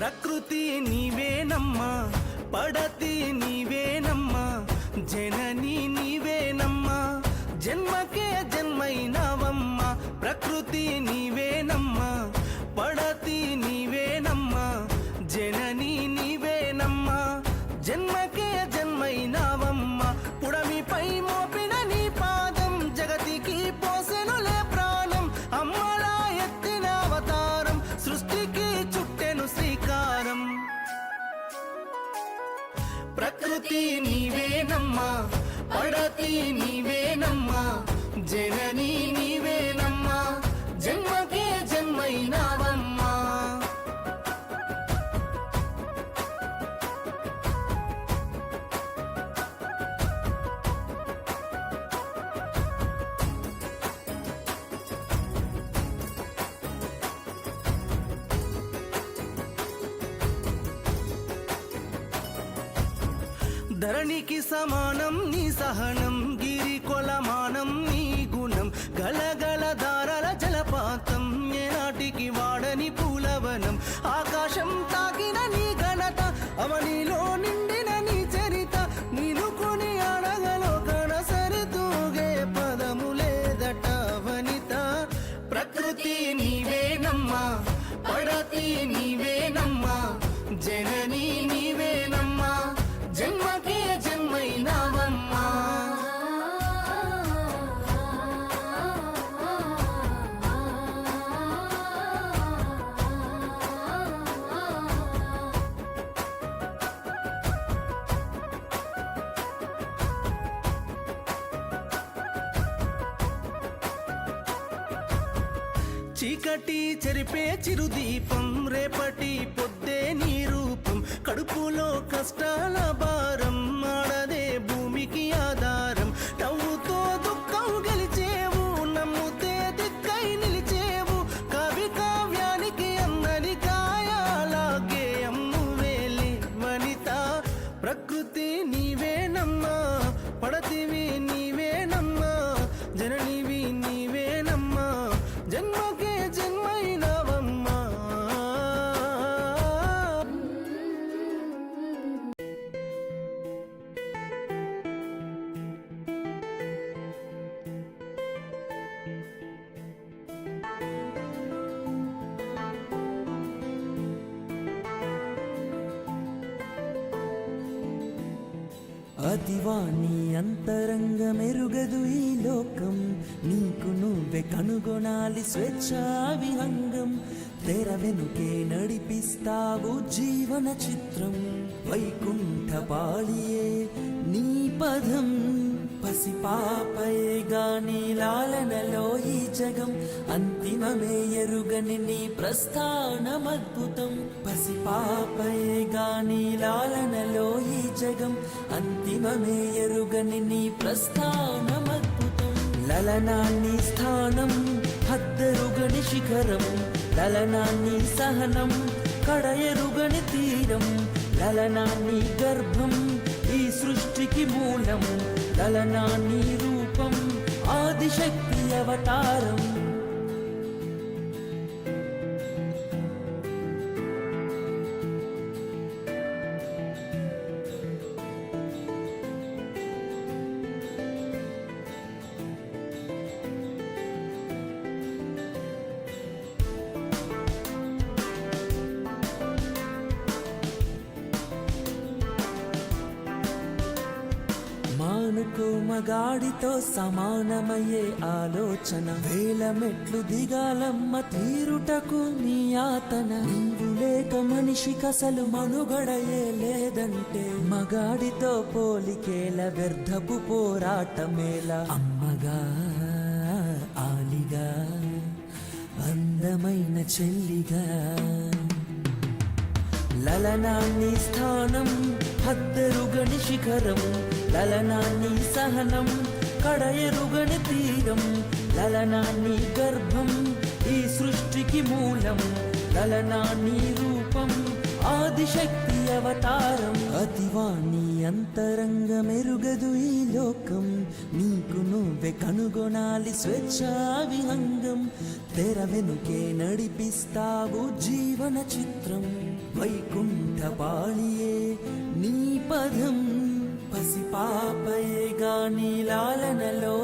ప్రకృతి నీవేనమ్మా పడతి నీ ధరణికి సమానం నీ సహనం గిరి కొలమానం నీ గుణం గలగల దారల జలపాతం ఏనాటికి వాడని పూలవనం ఆకాశం తాకిన నీ ఘనత అవనిలో నిండిన నీ చరిత నిలుకొని అడగలో కణ సరితూగే పదము లేదట వనిత ప్రకృతి నీవేనమ్మా పడతి నీవేనమ్మా జనని చీకటి చెరిపే చిరుదీపం రేపటి పొద్దే నీ రూపం. కడుపులో కష్టాల భారం ఆడదే భూమికి ఆధారం. దివాణి అంతరంగ మెరుగదు ఈ లోకం. నీకు నువ్వే కనుగొనాలి స్వేచ్ఛా విహంగం. తెర వెనుకే నడిపిస్తావు జీవన చిత్రం. వైకుంఠ పాళియే నీ పదం. పసిపాపయేగా గాని లాలనలో ఈ జగం అంతిమమే ఎరుగని నీ ప్రస్థానమద్భుతం. పసిపాపయేగా గాని లాలనలో ఈ జగం అంతిమమే ఎరుగని నీ ప్రస్థానమద్భుతం. లలనాన్ని స్థానం హద్దరుగని శిఖరం లలనాన్ని సహనం కడయరుగని తీరం లలనాన్ని గర్భం ఈ సృష్టికి మూలం. లలనాన్ని రూపం? ఆదిశక్తి అవతారం మానుకో మగాడితో సమానమయ్యే ఆలోచన. వేల మెట్లు దిగాలమ్మ తీరుటకు నీ ఆతన. నీవు లేక మనిషి కసలు మనుగడయే లేదంటే. మగాడితో పోలికేల వ్యర్థపు పోరాటమేల. అమ్మగా ఆలిగా అందమైన చెల్లిగా. లలనాన్ని స్థానం హద్దరుగని శిఖరం. లలనాన్ని సహనం కడయరుగని తీరం. లలనాన్ని గర్భం ఈ సృష్టికి మూలం. లలనాన్ని రూపం ఆదిశక్తి అవతారం. అతివాణి అంతరంగ మెరుగదు ఈ లోకం. నీకు నువ్వే కనుగొనాలి స్వేచ్ఛా విహంగం తెర వెనుకే నడిపిస్తావు జీవన చిత్రం. వైకుంఠ పాళియే నీ పదం. పసిపాపయే గాని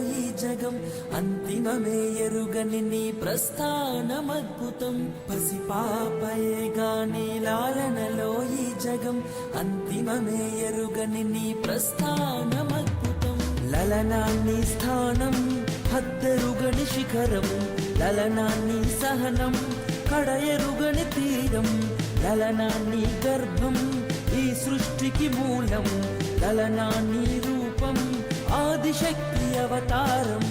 ఈ జగం. అంతిమమే ఎరుగని నీ ప్రస్థానమద్భుతం. పసిపాపయే గాని ఈ జగం. అంతిమమే ఎరుగని నీ ప్రస్థానమద్భుతం. లలనాన్ని స్థానం హద్దరుగని శిఖరం. లలనాన్ని సహనం కడయరుగని తీరం. లలనాన్ని గర్భం ఈ సృష్టికి మూలం లలనాన్ని రూపం ఆదిశక్తి అవతారం.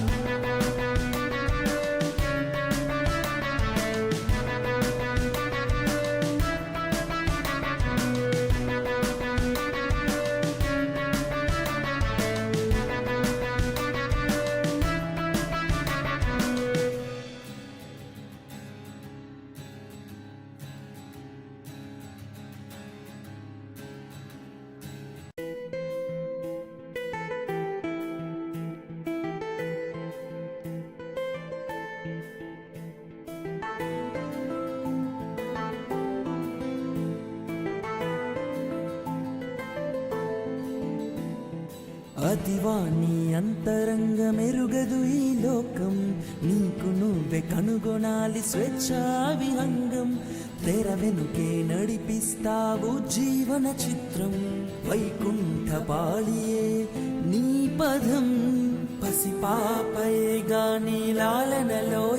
అతివాణి అంతరంగ మెరుగదు ఈ లోకం. నీకు నువ్వే కనుగొనాలి స్వేచ్ఛా విహంగం తెర వెనుకే నడిపిస్తావు జీవన చిత్రం. వైకుంఠ పాళియే నీ పదం. పసిపాపయే గాని లాలనలో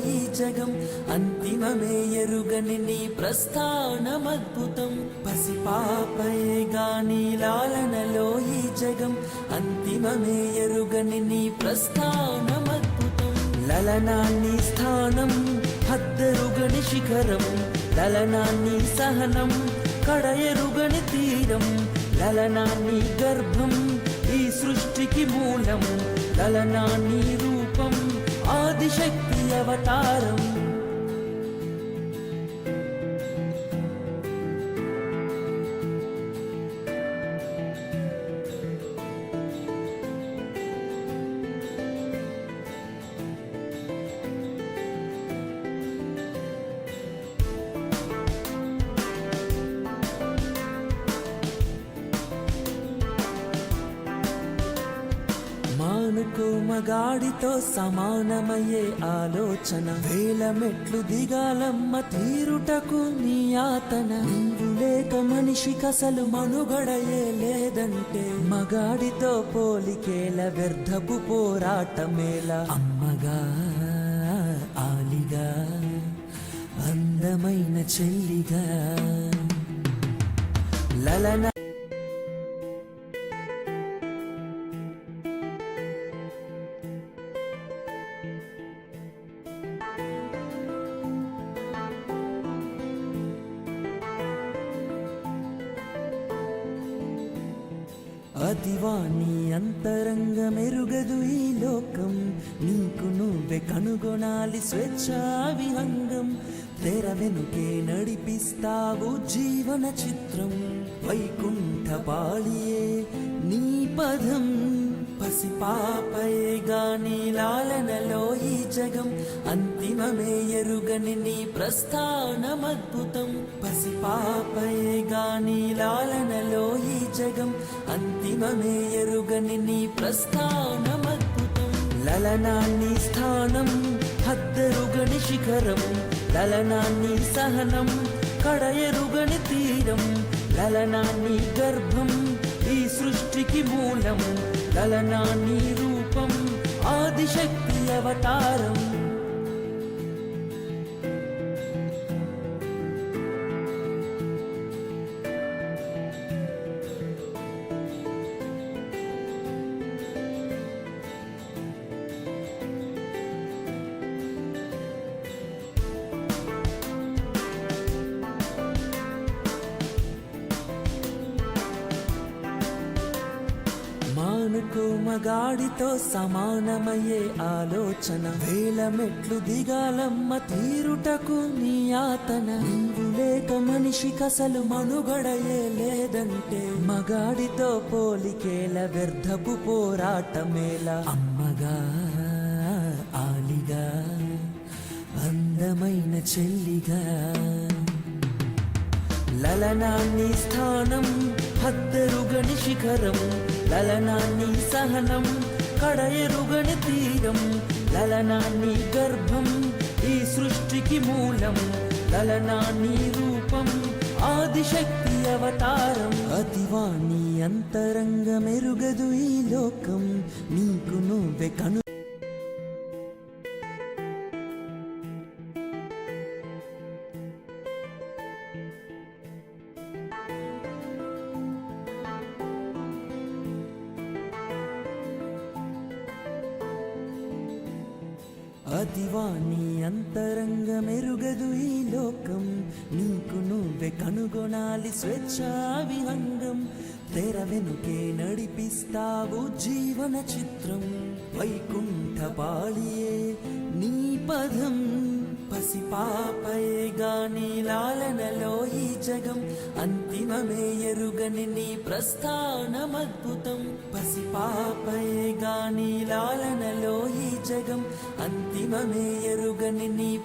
అంతిమమే ఎరుగని నీ ప్రస్థానమద్భుతం. పసిపాపయే గాని లాలనలో ఈ జగం. అంతిమమే ఎరుగని నీ ప్రస్థానమద్భుతం. లలనాన్ని స్థానం హద్దరుగని శిఖరం. లలనాన్ని సహనం కడయరుగని తీరం. లలనాన్ని గర్భం ఈ సృష్టికి మూలం. లలనాన్ని రూపం ఆదిశక్తి అవతారం. మగాడితో సమానమయ్యే ఆలోచన. వేల మెట్లు దిగాలమ్మ తీరుటకు నీ ఆతన. నీవు లేక మనిషికసలు మనుగడయే లేదంటే. మగాడితో పోలికేల వ్యర్థపు పోరాటమేల. అమ్మగా ఆలిగా అందమైన చెల్లిగా. లలన దివాణి అంతరంగ మెరుగదు ఈ లోకం. నీకు నువ్వే కనుగొనాలి స్వేచ్ఛా విహంగం. తెర వెనుకే నడిపిస్తావు జీవన చిత్రం. వైకుంఠ పాళియే నీ పదం. పసిపాపయే గాని లాలనలో ఈ జగం. అంతిమమే ఎరుగని నీ ప్రస్థానమద్భుతం. పసిపాపయే గాని లాలనలో జగం అంతిమమే ఎరుగని నీ ప్రస్థానమద్భుతం. లలనాన్ని స్థానం హద్దరుగని శిఖరం. లలనాన్ని సహనం కడయరుగని తీరం. లలనాన్ని గర్భం ఈ సృష్టికి మూలం. లలనాన్ని రూపం ఆదిశక్తి అవతారం. మానుకో మగాడితో సమానమయ్యే ఆలోచన. వేల మెట్లు దిగాలమ్మ తీరుటకు నీ ఆతన. లేక మనిషి కసలు మనుగడయే లేదంటే. మగాడితో పోలికేల వ్యర్థపు పోరాటమేల. అమ్మగా ఆలిగా అందమైన చెల్లిగా. లలనాన్ని స్థానం హద్దెరుగని శిఖరం. లలనాన్ని సహనం కడయరుగని తీరం. లలనాన్ని గర్భం ఈ సృష్టికి మూలం. లలనాన్ని రూపం ఆదిశక్తి అవతారం. అతివాణి అంతరంగ మెరుగదు ఈ లోకం. నీకు నువ్వే కను అతివాణి అంతరంగ మెరుగదు ఈ లోకం. నీకు నువ్వే కనుగొనాలి స్వేచ్ఛా విహంగం తెర వెనుకే నడిపిస్తావు జీవన చిత్రం. వైకుంఠ పాళియే నీ పదం. పసిపాపయే గాని లాలనలో ఈ జగం అంతిమమే ఎరుగని నీ ప్రస్థానమద్భుతం. పసిపాపయే గాని లాలనలో ఈ జగం అంతిమమే ఎరుగని నీ